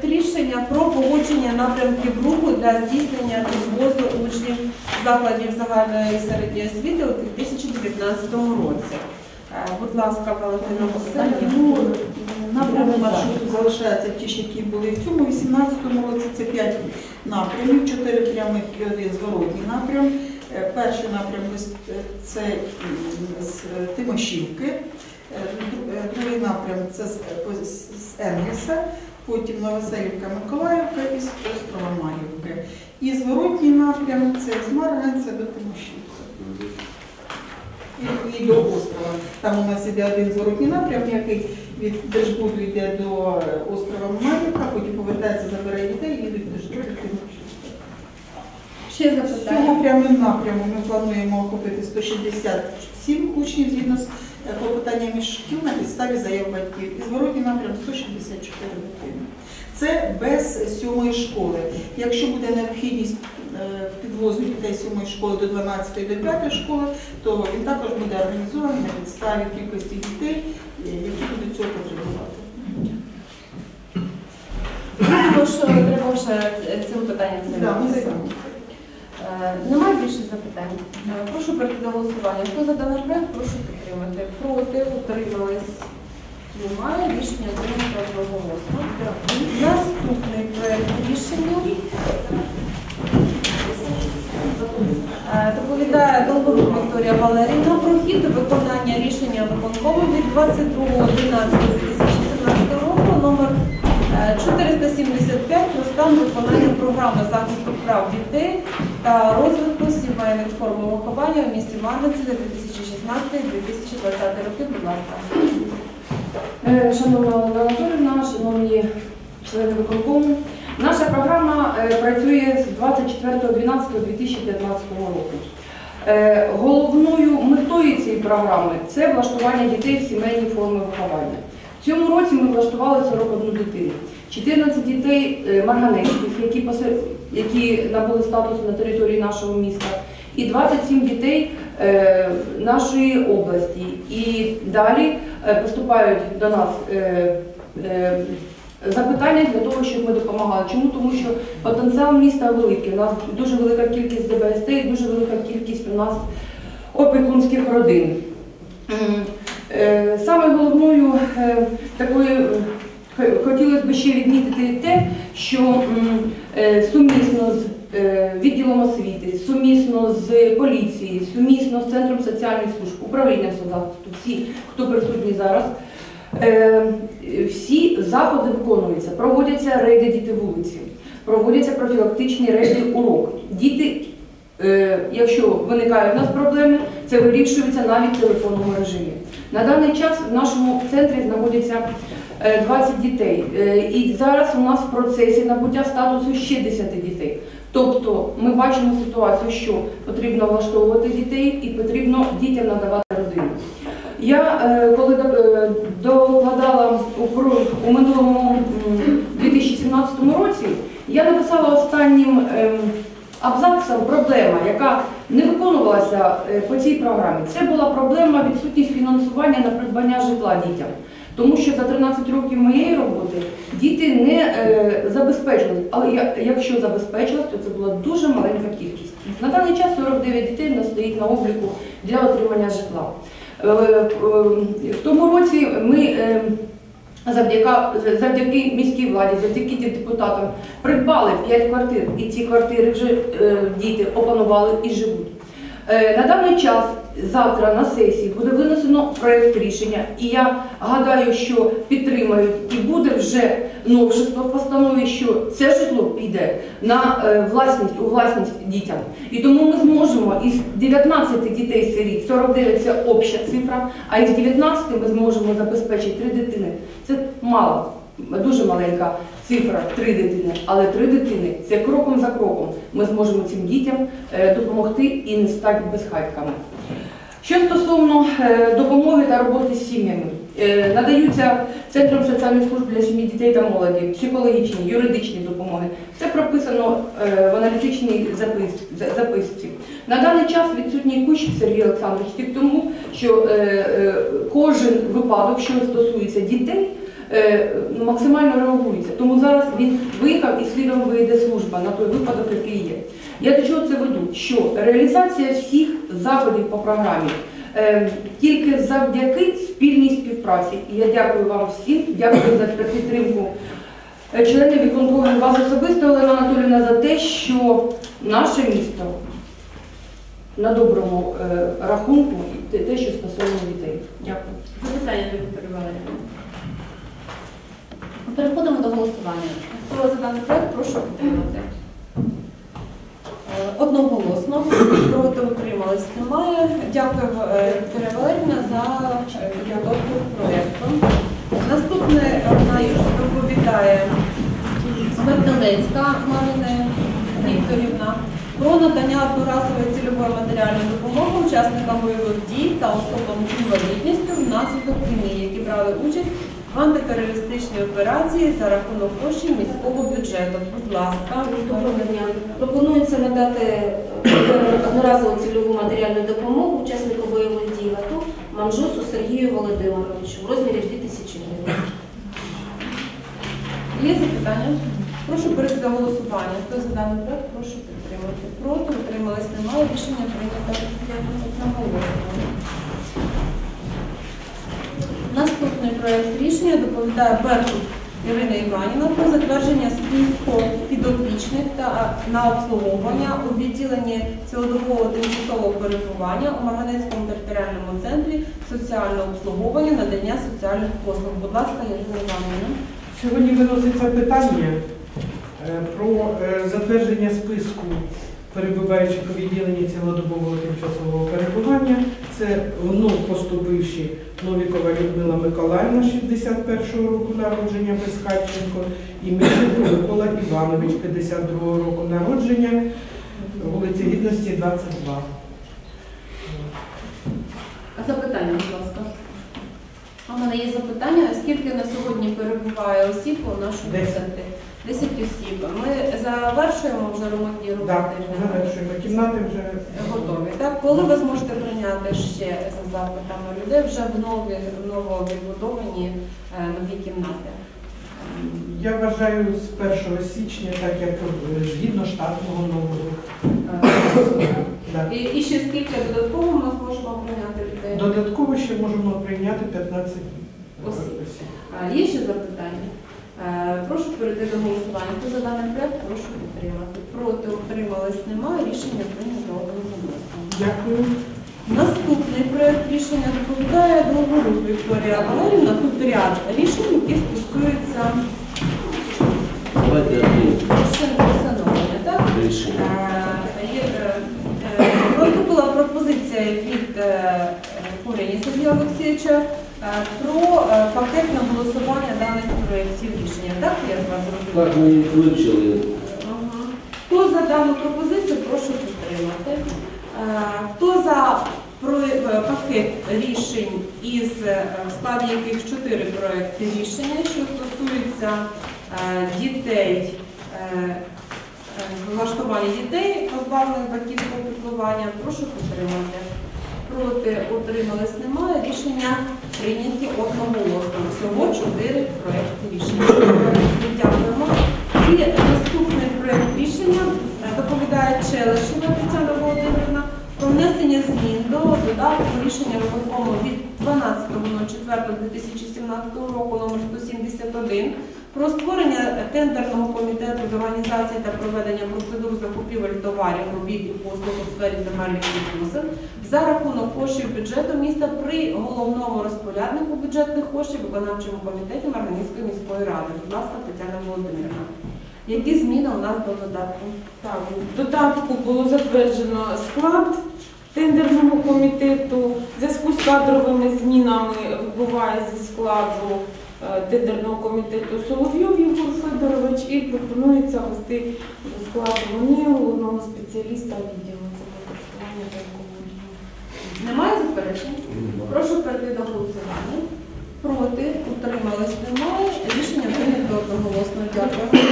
проект рішення про погодження напрямків руху для здійснення підвозу учнів закладів загальної середньої освіти у 2019 році. Е, Будь ласка, Валентина Васильівна. Ну, Напрямки маршруту залишаються ті ж, які були в цьому 18-му році. Це 5 напрямів, 4 прямих і один зворотній напрям. Е, Перший напрям це з Тимошівки, Е, дру- другий напрям це з, е, Енгельса, потім Новоселівка, Миколаївка і острова Мар'ївки. І зворотній напрям це з Марганця до Тимошівки. І, і до острова. Там у нас іде один зворотній напрям, який від Держбуду йде до е, острова Мар'ївка, потім повертається, забирає дітей і їдуть до Держбуду. Ще З цього прямим напрямом ми плануємо охопити 167 учнів згідно з е, клопотаннями шкіл на підставі заяв батьків. І зворотній напрям 164 дитини. Це без сьомої школи. Якщо буде необхідність е, підвозу дітей сьомої школи до 12 до 5 школи, то він також буде організований на підставі кількості дітей, е, які будуть цього потребувати. Що треба ще цим питанням займатися. Е, Немає більше запитань. Е, Прошу перейти до голосування. Хто за даний проект, прошу підтримати. Проти, утримались. Немає. Рішення прийнято одноголосно. Наступний проект рішення. Е, Доповідає Долгорук Вікторія Валерійовна про хід виконання рішення виконкому від 22.11.2017 року номер е, 475 про стан виконання програми захисту прав дітей та розвитку сімейних форм виховання в місті Марганці за 2016-2020 роки. Будь ласка. Е, Шановна Олена Анатолівна, шановні члени виконкому, наша програма е, працює з 24.12.2015 року. Е, Головною метою цієї програми це влаштування дітей в сімейні форми виховання. В цьому році ми влаштували 41 дитину. 14 дітей е, марганецьких, які, які набули статусу на території нашого міста, і 27 дітей е, нашої області. І далі е, поступають до нас е, запитання для того, щоб ми допомагали. Чому? Тому що потенціал міста великий. У нас дуже велика кількість ДБСТ і дуже велика кількість у нас опікунських родин. Саме головною такою хотілося б ще відмітити те, що сумісно з е, відділом освіти, сумісно з поліцією, сумісно з центром соціальних служб, управлінням соцзахисту, всі, хто присутні зараз. Е, Всі заходи виконуються, проводяться рейди діти вулиці, проводяться профілактичні рейди урок. Діти, е, якщо виникають у нас проблеми, це вирішується навіть в телефонному режимі. На даний час в нашому центрі знаходяться е, 20 дітей. Е, І зараз у нас в процесі набуття статусу ще 10 дітей. Тобто ми бачимо ситуацію, що потрібно влаштовувати дітей і потрібно дітям надавати родину. Я е, коли до- е, докладала у, минулому 2017 році, я написала останнім ем, абзацом проблема, яка не виконувалася е, по цій програмі. Це була проблема відсутність фінансування на придбання житла дітям. Тому що за 13 років моєї роботи діти не е, забезпечились, але я, якщо забезпечились, то це була дуже маленька кількість. На даний час 49 дітей в нас стоїть на обліку для отримання житла. Е, е, В тому році ми е, завдяки, завдяки міській владі, завдяки депутатам придбали 5 квартир, і ці квартири вже е, діти опанували і живуть. Е, На даний час завтра на сесії буде винесено проєкт рішення, і я гадаю, що підтримають і буде вже новшество в постанові, що це житло піде на е, власність у власність дітям. І тому ми зможемо із 19 дітей сиріт, 49 це обща цифра, а із 19 ми зможемо забезпечити 3 дитини. Це мало, дуже маленька цифра 3 дитини, але 3 дитини це кроком за кроком. Ми зможемо цим дітям е, допомогти і не стати безхатьками. Що стосовно е, допомоги та роботи з сім'ями, е, надаються Центром соціальних служб для сім'ї дітей та молоді, психологічні, юридичні допомоги. Це прописано е, в аналітичній записці. На даний час відсутній кущ Сергій Олександрович, тому, що кожен випадок, що стосується дітей, максимально реагується. Тому зараз він виїхав і слідом вийде служба на той випадок, який є. Я до чого це веду? Що реалізація всіх заходів по програмі е, тільки завдяки спільній співпраці. І я дякую вам всім, дякую за підтримку е, членів виконкому вас особисто, Олена Анатолівна, за те, що наше місто на доброму е, рахунку і те- що стосується дітей. Дякую. Запитання до Вікторії Валеріївни. Переходимо до голосування. Хто за даний проект, прошу підтримати. Е, Одноголосно проти утримались немає. Дякую е, Вікторія Валеріївна за е, підготовку проєкту. Наступне е, нас доповідає Мертелецька Марина Вікторівна про надання одноразової цільової матеріальної допомоги учасникам бойових дій та особам з інвалідністю внаслідок війни, які брали участь в антитерористичній операції за рахунок коштів міського бюджету. Будь ласка, Доброго дня. Пропонується надати е, одноразову цільову матеріальну допомогу учаснику бойових дій АТО Манжусу Сергію Володимировичу в розмірі 2000 гривень. Є запитання? Прошу перейти до голосування. Хто за даний проект, прошу підтримати. Проти утримались немає. Рішення прийнято одноголосно. Наступний проект рішення доповідає Беркут Ірина Іванівна про затвердження списку підопічних та на обслуговування у відділенні цілодобового тимчасового перебування у Марганецькому територіальному центрі соціального обслуговування надання соціальних послуг. Будь ласка, Ірина Іванівна. Сьогодні виноситься питання е, про е, затвердження списку перебуваючих у відділенні цілодобового тимчасового перебування. Це вновь поступивші Новікова Людмила Миколаївна, 61-го року народження, Безхатченко, і Мельчук Микола Іванович, 52-го року народження, вулиці Гідності, 22. А запитання, будь ласка. У мене є запитання, скільки на сьогодні перебуває осіб у нашому центрі? Десять осіб. Ми завершуємо вже ремонтні Так, роботи. завершуємо. Кімнати вже Готові. Так, коли ви зможете прийняти ще за запитами людей вже в нові нововідбудовані е, нові кімнати? Я вважаю з 1 січня, так як е, згідно штатного нового. Е, І, і ще скільки додатково ми зможемо прийняти людей? Додатково ще можемо прийняти 15 Осіб. Є ще запитання? Е, Прошу перейти до голосування. Хто за даний проект, прошу підтримати. Проти утримались немає. Рішення прийнято одноголосно. Дякую. Наступний проект рішення доповідає договору Вікторія Валерівна. Тут ряд рішень, які стосуються Давайте один встановлення. Так? рішення. Е, е, е, Поступила пропозиція від е, Курені Сергія Олексійовича е, про е, пакетне голосування даних проєктів рішення. Так, я вас зрозуміла? Так, ми їх вивчили. Ага. Хто за дану пропозицію, прошу підтримати. Е, Хто за е, пакет рішень, із е, в складі яких чотири проекти рішення, що стосуються е, дітей, е, е, влаштування дітей, позбавлених батьківського піклування, прошу підтримати. Проти утримались немає. Рішення прийняті одноголосно. Всього чотири проекти рішення. Дякуємо. І наступний проект рішення е, доповідає Челишина Тетяна Володимирівна про внесення змін до додатку рішення виконкому від 12.04.2017 року номер 171 про створення тендерного комітету з організації та проведення процедур закупівель товарів, робіт і послуг у сфері земельних відносин за рахунок коштів бюджету міста при головному розпоряднику бюджетних коштів виконавчому комітеті Марганівської міської ради. Будь ласка, Тетяна Володимирівна. Які зміни у нас до додатку? Так, додатку було затверджено склад тендерного комітету. В зв'язку з кадровими змінами вибуває зі складу тендерного комітету Соловйов Єгор Федорович і пропонується вести до складу мені головного спеціаліста відділу законодавства та екології. Немає заперечень? Прошу перейти до голосування. Проти, утримались немає. Рішення прийнято одноголосно. Дякую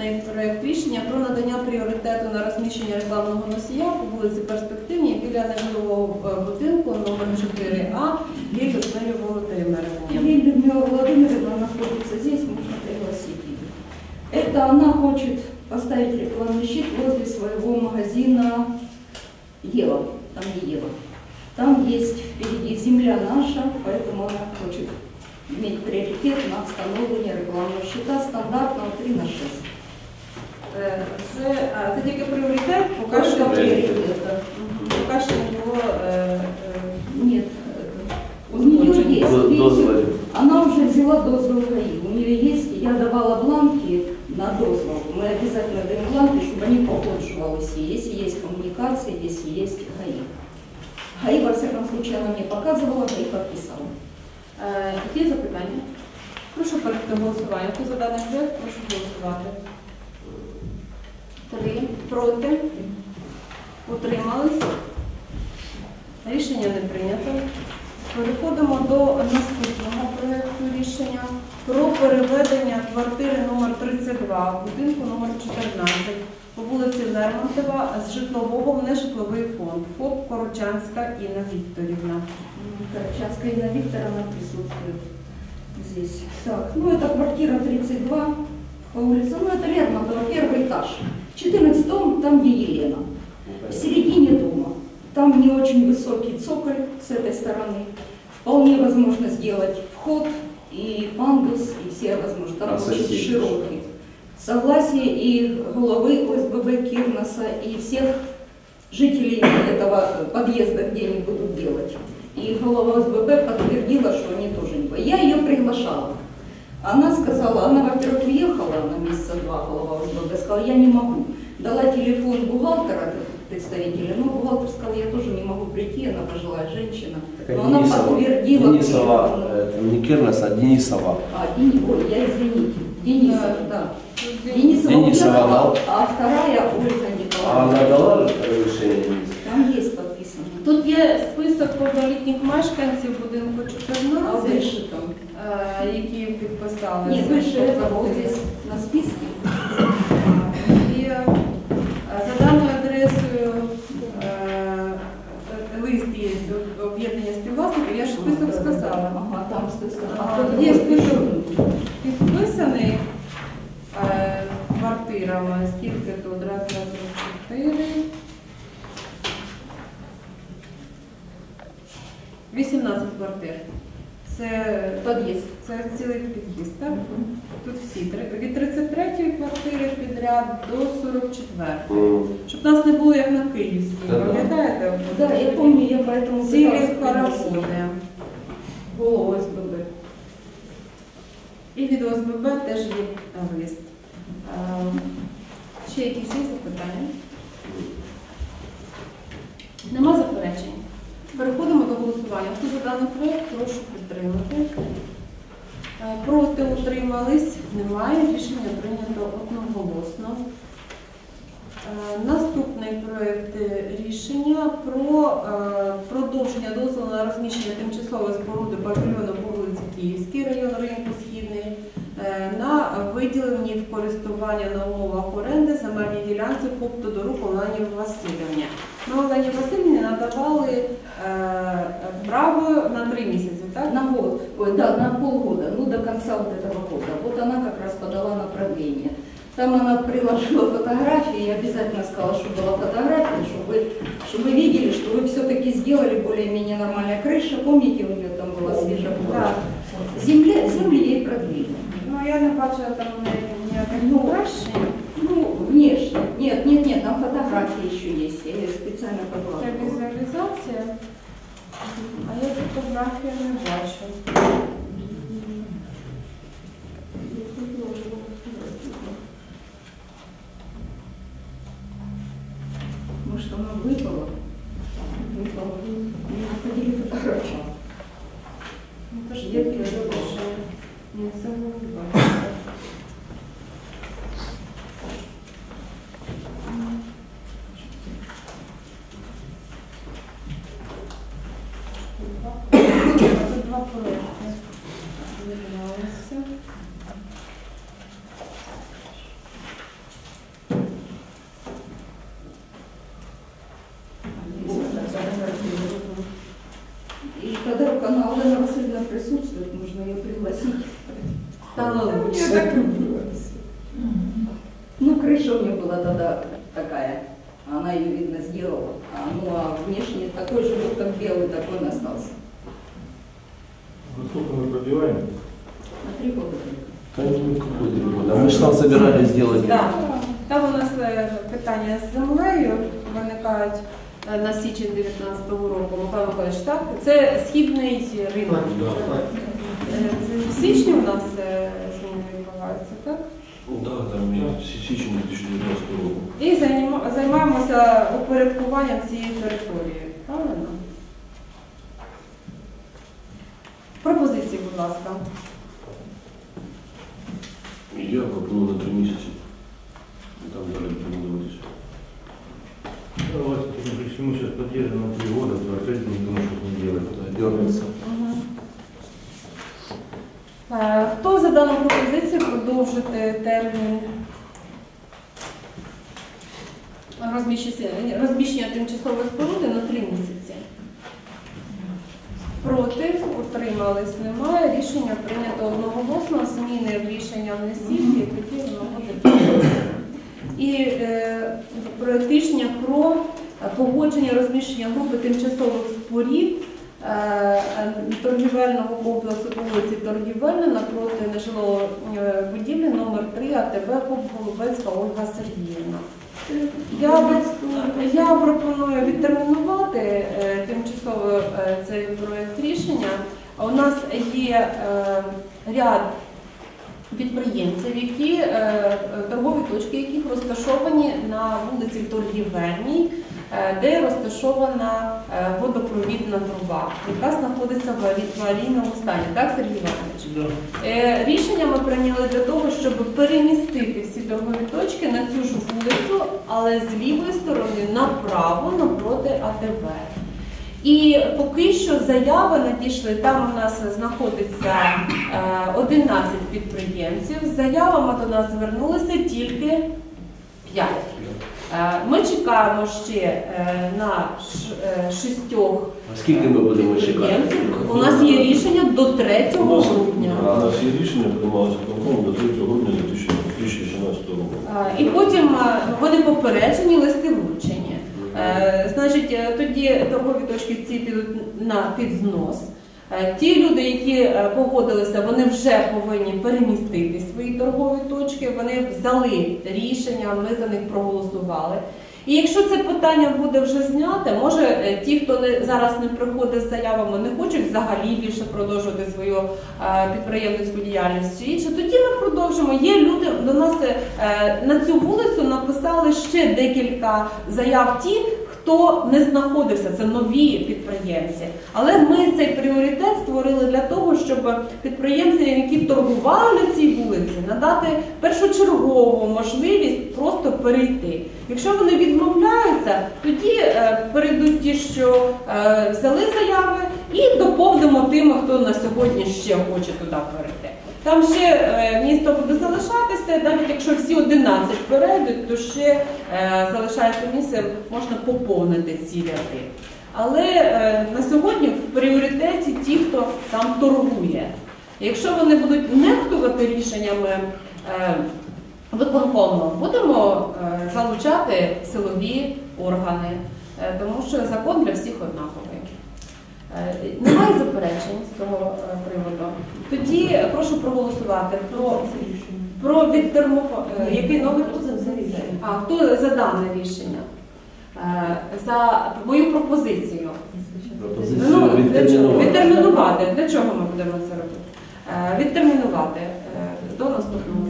Наступний проект рішення про надання пріоритету на розміщення рекламного носія по вулиці Перспективній біля нежилого е, будинку номер 4А Ліль Людмилі Володимирівні. Лилия Людмила Владимировна находится здесь, можно пригласить ее. Это она хочет поставить рекламный щит возле своего магазина Ева, там не Ева. Там есть впереди земля наша, поэтому она хочет иметь приоритет на установление рекламного щита стандартного 3 на 6. Е, Це, а, це тільки пріоритет, поки що, Только приоритет. поки що не було е, е, Нет, у нее есть. видите, Дозволів. Она уже взяла дозвол ГАИ. У нее есть, я давала бланки на дозвол. Мы обязательно даем бланки, чтобы они погодживались, если есть коммуникация, если есть ГАИ. ГАИ, во всяком случае, она мне показывала, ГАИ подписала. Е, Є запитання? Прошу перейти до голосування. Хто за даний проект, прошу голосувати. Три. Проти? Утримались? Рішення не прийнято. Переходимо до наступного проекту рішення про переведення квартири номер 32 в будинку номер 14 по вулиці Лермонтова з житлового в нежитловий фонд ФОП Корочанська Інна Вікторівна. Корочанская Инна Викторовна присутствует здесь. Так, ну это квартира 32 по улице, ну это Лермонтова, первый этаж. 14 дом, там где Елена. В середине дома. Там не очень высокий цоколь с этой стороны. Вполне возможно сделать вход и пандус, и все возможно. Там А очень соседи широкий. Согласие и головы ОСББ Кирноса, и всех жителей этого подъезда, где они будут делать. И голова ОСББ подтвердила, что они тоже не. Я ее приглашала. Она сказала, она, во-первых, уехала на месяца два, голова ОСББ, сказала, я не могу. Дала телефон бухгалтера, представителя, но бухгалтер сказал, я тоже не могу прийти, она пожилая женщина. Так, Но а она Денисова, подтвердила. Денисова, приезд. это не Кирнос, а Денисова. А, Дени- ой, я извините, Денисова, да. Денисова, Денисова, уехала, да. а вторая Ольга А Николаевна. она дала разрешение Денисова? Там есть подписано. Тут є список повнолітніх мешканців будинку А 14, дальше там? Е, які підписали. Ні, выше ж вот на списку. І е, за даною адресою е, лист є до об'єднання співвласників, я ж список сказала. Ага, там список. Є всі від 33-ї квартири підряд до 44-ї. Щоб нас не було як на Київській, пам'ятаєте? Да, я поэтому Цілі пыталась пароводи. принести голову СББ. І від ОСББ теж є лист. Ще якісь є запитання? Нема заперечень. Переходимо до голосування. Хто за даний проєкт, прошу підтримати. Е, Проти утримались? Немає. Рішення прийнято одноголосно. Е, Наступний проєкт рішення про е, продовження дозволу на розміщення тимчасової споруди павільйону по вулиці Київській, район ринку Східний, на виділені в користування на умовах оренди земельній ділянці ФОП Тодорук Олені Васильівні. Олені Васильівні надавали право на три місяці, так? На год, ой, да, на полгода, ну до конца вот этого года. Вот она как раз подала направление. Там она приложила фотографии и обязательно сказала, что была фотография, чтобы, чтобы вы видели, что вы все-таки сделали более-менее нормальная крыша. Помните, у нее там была свежая площадь? Земля, земли ей продлили. Ну я не бачила там ніяких Ну, покращень. Ну, внешне. Нет, нет, нет, там фотографии еще есть. Я ее специально Це подкладывала. А я фотографію не бачу. Я так люблю. Ну, крыша у нее была тогда такая. Она ее, видно, сделала. А, ну, а внешне такой же был, как белый, такой он остался. Ну, сколько мы пробиваем? На три года. Да ну, какой перевод? А мы же там собирались сделать. Так, там у нас е, питання з землею виникають е, на січень 19-го року. Михайло Михайлович, так? Це східний ринок. Е, Це в січні у нас е, да, там и сечение 2019 года. І займа- займаємося упорядкуванням цієї території. Правильно? Пропозиції, будь ласка. Я пропоную на три месяца. Там дали рекомендовать. Давайте, если мы сейчас поддержим на три года, то опять не думаю, что не делать. Да, дергается. Е, Хто за дану пропозицію продовжити термін розміщення, тимчасової споруди на три місяці? Проти, утримались, немає. Рішення прийнято одноголосно. Зміни в рішення внесіть, і тоді воно буде. І е, рішення про погодження розміщення групи тимчасових спорід е, торгівельного комплексу по вулиці Торгівельна напроти нежилого е, будівлі номер 3 АТБ Голубецька Ольга Сергіївна. Я, я пропоную відтермінувати е, тимчасово е, цей проект рішення. У нас є е, ряд підприємців, які е, е, торгові точки, яких розташовані на вулиці Торгівельній, е, де розташована е, водопровідна труба, яка знаходиться в аварійному стані. Так, Сергій Іванович? Е, Рішення ми прийняли для того, щоб перемістити всі торгові точки на цю ж вулицю, але з лівої сторони направо напроти АТБ. І поки що заяви надійшли, там у нас знаходиться е, 11 підприємців. З заявами до нас звернулися тільки 5. Е, Ми чекаємо ще е, на е, шістьох скільки ми будемо чекати? У нас є рішення до 3 грудня. У нас є рішення приймалося виконкомом до 3 грудня 2018 року. І потім вони попереджені, листи вручені. Значить, тоді торгові точки ці підуть на підзнос. Е, Ті люди, які е, погодилися, вони вже повинні перемістити свої торгові точки. Вони взяли рішення, ми за них проголосували. І якщо це питання буде вже зняте, може е, ті, хто не зараз не приходить з заявами, не хочуть взагалі більше продовжувати свою підприємницьку діяльність чи інше, тоді ми продовжимо. Є люди до нас на цю вулицю написали ще декілька заяв ті. Хто не знаходився, це нові підприємці. Але ми цей пріоритет створили для того, щоб підприємцям, які торгували на цій вулиці, надати першочергову можливість просто перейти. Якщо вони відмовляються, тоді е, перейдуть ті, що е, взяли заяви, і доповнимо тими, хто на сьогодні ще хоче туди перейти. Там ще е, місто буде залишатися, навіть якщо всі 11 перейдуть, то ще е, залишається місце, можна поповнити ці ряди. Але е, на сьогодні в пріоритеті ті, хто там торгує. Якщо вони будуть нехтувати рішеннями виконкому, будемо залучати силові органи, тому що закон для всіх однаковий. Е, Немає заперечень з цього е, приводу. Тоді прошу проголосувати про, про відтермова... е, який номер? А, хто за дане рішення? За мою пропозицію. Пропозицію Ну, для чого? відтермінувати. Відтермінувати. Для чого ми будемо це робити? Відтермінувати до наступного.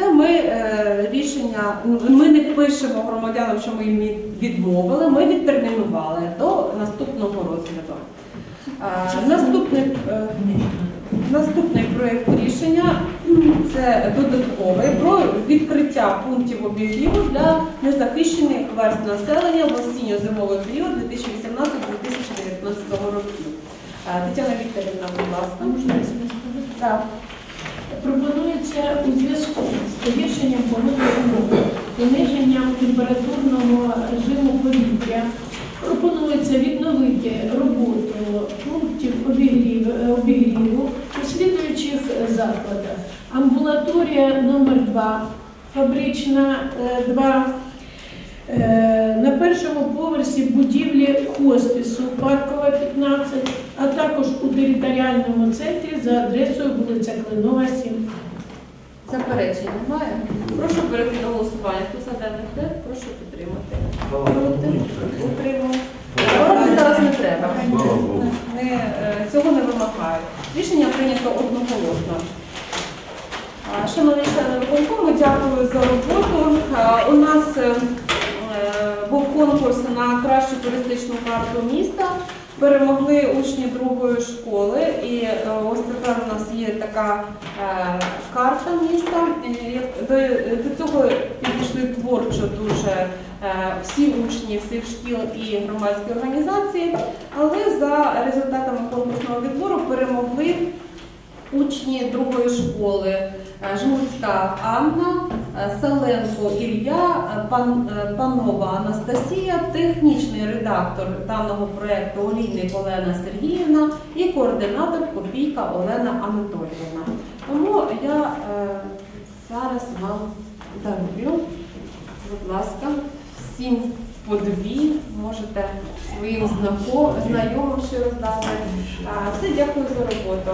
Все, ми е, рішення, ми не пишемо громадянам, що ми їм відмовили, ми відтермінували до наступного розгляду. Е, Наступний, е, наступний проєкт рішення це додатковий про відкриття пунктів обігріву для незахищених верств населення в осінньо-зимовий період 2018-2019 років. Тетяна Вікторівна, будь ласка. Так. Пропонується у зв'язку з погіршенням погодних умов, пониженням температурного режиму повітря. Пропонується відновити роботу пунктів е, обігріву у слідуючих закладах. Амбулаторія номер 2 фабрична 2. На першому поверсі будівлі хоспісу Паркова 15, а також у територіальному центрі за адресою вулиця Клинова 7. Заперечень немає. Прошу перейти до голосування. Хто за даний проект, прошу підтримати. Утримав. Зараз не треба. Не, е, цього не вимагають. Рішення прийнято одноголосно. А, Шановні члени виконкому, дякую за роботу. У нас е, е, був конкурс на кращу туристичну карту міста. Перемогли учні другої школи, і е, ось тепер у нас є така е, карта міста. До, цього підійшли творчо дуже е, всі учні всіх шкіл і громадські організації, але за результатами конкурсного відбору перемогли учні другої школи Жмурська Анна, Селенко Ілля, е, е, Панова Анастасія, технічний редактор даного проєкту Олійник Олена Сергіївна і координатор Копійка Олена Анатоліївна. Тому я е, зараз вам дарую, будь ласка, всім по дві можете своїм знайомим ще роздати. Все, дякую за роботу.